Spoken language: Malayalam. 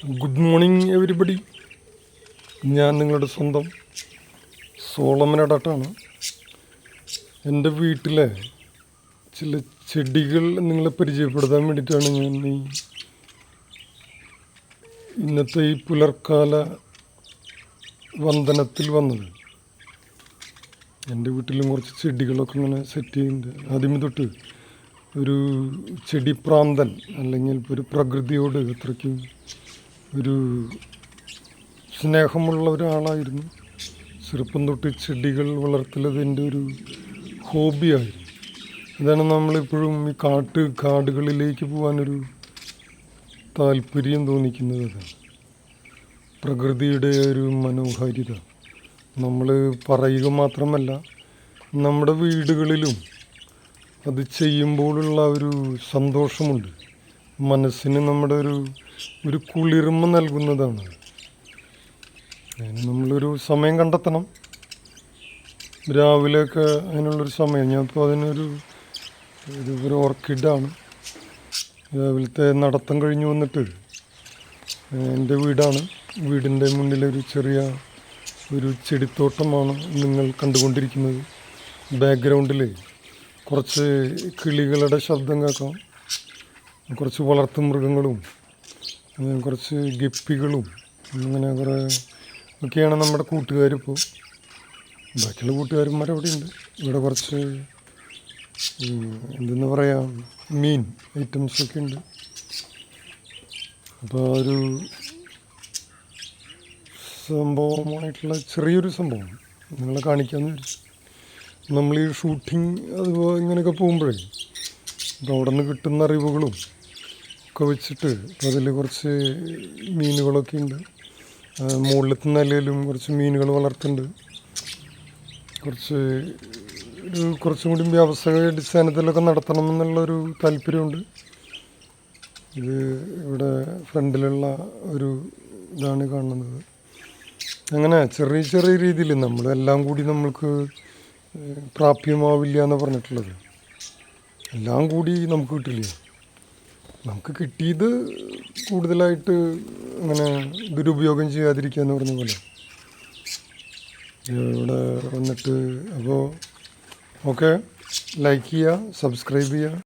ഗുഡ് മോർണിംഗ് എവരിബഡി ഞാൻ നിങ്ങളുടെ സ്വന്തം സോളമനടാട്ടാണ് എന്റെ വീട്ടിലെ ചില ചെടികൾ നിങ്ങളെ പരിചയപ്പെടുത്താൻ വേണ്ടിയിട്ടാണ് ഞാൻ ഈ ഇന്നത്തെ ഈ പുലർക്കാല വന്ദനത്തിൽ വന്നത്. എന്റെ വീട്ടിലും കുറച്ച് ചെടികളൊക്കെ ഇങ്ങനെ സെറ്റ് ചെയ്യുന്നുണ്ട്. ആദ്യം തൊട്ട് ഒരു ചെടി പ്രാന്തൻ അല്ലെങ്കിൽ ഒരു പ്രകൃതിയോട് അത്രയ്ക്കും ഒരു സ്നേഹമുള്ള ഒരാളായിരുന്നു ചെറുപ്പം തൊട്ട് ചെടികൾ വളർത്തലത് എന്റെ ഒരു ഹോബിയായിരുന്നു. അതാണ് നമ്മളിപ്പോഴും ഈ കാട്ട് കാടുകളിലേക്ക് പോകാനൊരു താല്പര്യം തോന്നിക്കുന്നത് അതാണ്. പ്രകൃതിയുടെ ഒരു മനോഹാരിത. നമ്മൾ പറയുക മാത്രമല്ല നമ്മുടെ വീടുകളിലും അത് ചെയ്യുമ്പോഴുള്ള ഒരു സന്തോഷമുണ്ട്. മനസ്സിന് നമ്മുടെ ഒരു ഒരു കുളിർമ നൽകുന്നതാണ്. അതിന് നമ്മളൊരു സമയം കണ്ടെത്തണം. രാവിലെയൊക്കെ അതിനുള്ളൊരു സമയം. ഞാൻ ഇപ്പോൾ അതിനൊരു ഇത് ഒരു ഓർക്കിഡാണ്. രാവിലത്തെ നടത്തം കഴിഞ്ഞ് വന്നിട്ട് എന്റെ വീടാണ്. വീടിന്റെ മുന്നിലൊരു ചെറിയ ഒരു ചെടിത്തോട്ടമാണ് നിങ്ങൾ കണ്ടുകൊണ്ടിരിക്കുന്നത്. ബാക്ക്ഗ്രൗണ്ടിൽ കുറച്ച് കിളികളുടെ ശബ്ദം കേൾക്കാം. കുറച്ച് വളർത്തു മൃഗങ്ങളും കുറച്ച് ഗപ്പികളും അങ്ങനെ കുറേ ഒക്കെയാണ് നമ്മുടെ കൂട്ടുകാരിപ്പോൾ ബാക്കിയുള്ള കൂട്ടുകാരന്മാർ അവിടെ ഉണ്ട് ഇവിടെ കുറച്ച് എന്തെന്ന് പറയാം മീൻ ഐറ്റംസൊക്കെ ഉണ്ട്. അപ്പോൾ ഒരു സംഭവമായിട്ടുള്ള ചെറിയൊരു സംഭവം. നിങ്ങളെ കാണിക്കാമെന്ന് വിചാരിച്ചു. നമ്മൾ ഈ ഷൂട്ടിങ് അതുപോലെ ഇങ്ങനെയൊക്കെ പോകുമ്പോഴേ അപ്പോൾ അവിടെ നിന്ന് കിട്ടുന്ന അറിവുകളും ഒക്കെ വെച്ചിട്ട് അതിൽ കുറച്ച് മീനുകളൊക്കെ ഉണ്ട്. മുകളിലത്തെ നിലയിലും കുറച്ച് മീനുകൾ വളർത്തുന്നുണ്ട്. കുറച്ച് ഒരു കുറച്ചും കൂടി വ്യാവസായിക അടിസ്ഥാനത്തിലൊക്കെ നടത്തണം എന്നുള്ളൊരു താല്പര്യമുണ്ട്. ഇത് ഇവിടെ ഫ്രണ്ടിലുള്ള ഒരു ഇതാണ് കാണുന്നത്. അങ്ങനെ ചെറിയ ചെറിയ രീതിയിൽ നമ്മൾ എല്ലാം കൂടി നമ്മൾക്ക് പ്രാപ്യമാവില്ല എന്ന് പറഞ്ഞിട്ടുള്ളത്. എല്ലാം കൂടി നമുക്ക് കിട്ടില്ല? നമുക്ക് കിട്ടിയത് കൂടുതലായിട്ട് അങ്ങനെ ദുരുപയോഗം ചെയ്യാതിരിക്കുക എന്ന് പറഞ്ഞ പോലെ. ഇവിടെ വന്നിട്ട് അപ്പോൾ ഓക്കെ. ലൈക്ക് ചെയ്യുക സബ്സ്ക്രൈബ് ചെയ്യുക.